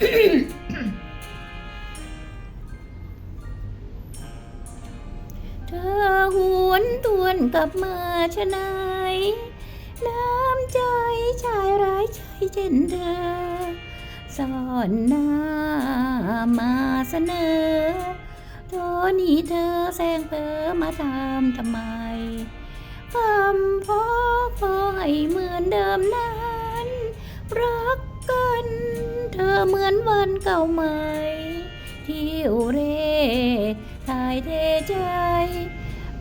เธอหวนตวนกลับมาชะไหนายน้ำใจชายร้ายใจเช่นเธอซ่อนหน้ามาเสนอโทนี่เธอแซงเพอมาตามทำไมคำพอขอให้เหมือนเดิมนั้นรักกัน เหมือนวันเก่าใหม่ ที่อุเรถ่ายเทใจ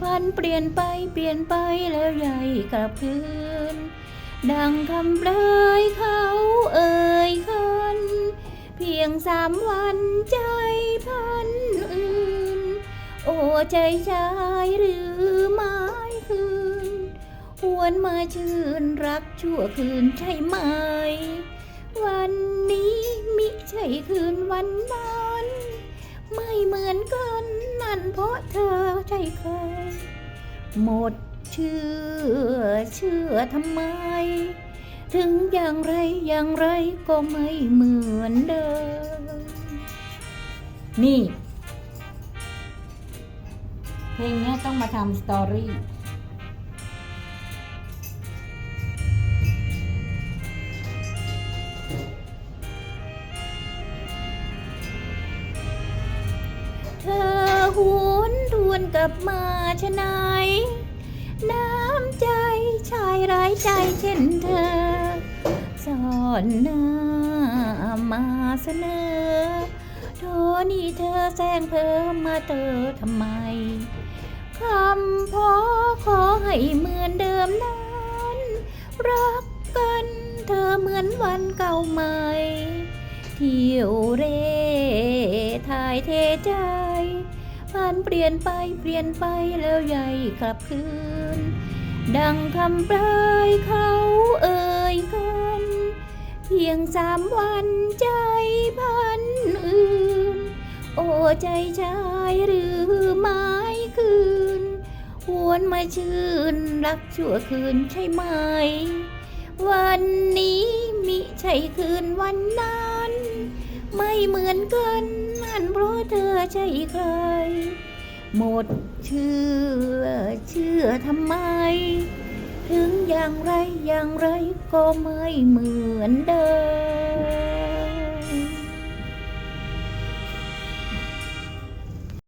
พันเปลี่ยนไปเปลี่ยนไปแล้วใหญ่กลับคืน ดังคำเปลยเขาเอ่ยคัน เพียงสามวันใจพันอื่น โอ้ใจชายหรือไม้คืนหวนมาชื่นรักชั่วคืนใช่ไหม คืนวันนั้นไม่เหมือนกันนั่นเพราะเธอใจเคย หมดเชื่อเชื่อทำไม ถึงอย่างไรอย่างไรก็ไม่เหมือนเดิม นี่ เพลงนี้ต้องมาทำสตอรี่ หวนรวนกลับมาชะไหนายน้ำใจชายร้ายใจเช่นเธอซ่อนหน้ามาเสนอโทนี่เธอแซงเพอมาเตอทำไมคำพอขอให้เหมือนเดิมนั้น รักกันเธอเหมือนวันเก่าใหม่ เที่ยวเร่ถ่ายเทใจ ผ่านเปลี่ยนไปเปลี่ยนไปแล้วใหญ่กลับคืน ดังคำปลายเขาเอ่ยกันเพียงสามวันใจพันอื่น โอ้ใจชายหรือไม้คืนหวนมาชื่นรักชั่วคืนใช่ไหม วันนี้มิใช่คืนวันนั้น ไม่เหมือนกันนั่นเพราะเธอใช่ใคร หมดเชื่อเชื่อทำไม ถึงอย่างไรอย่างไรก็ไม่เหมือนเดิม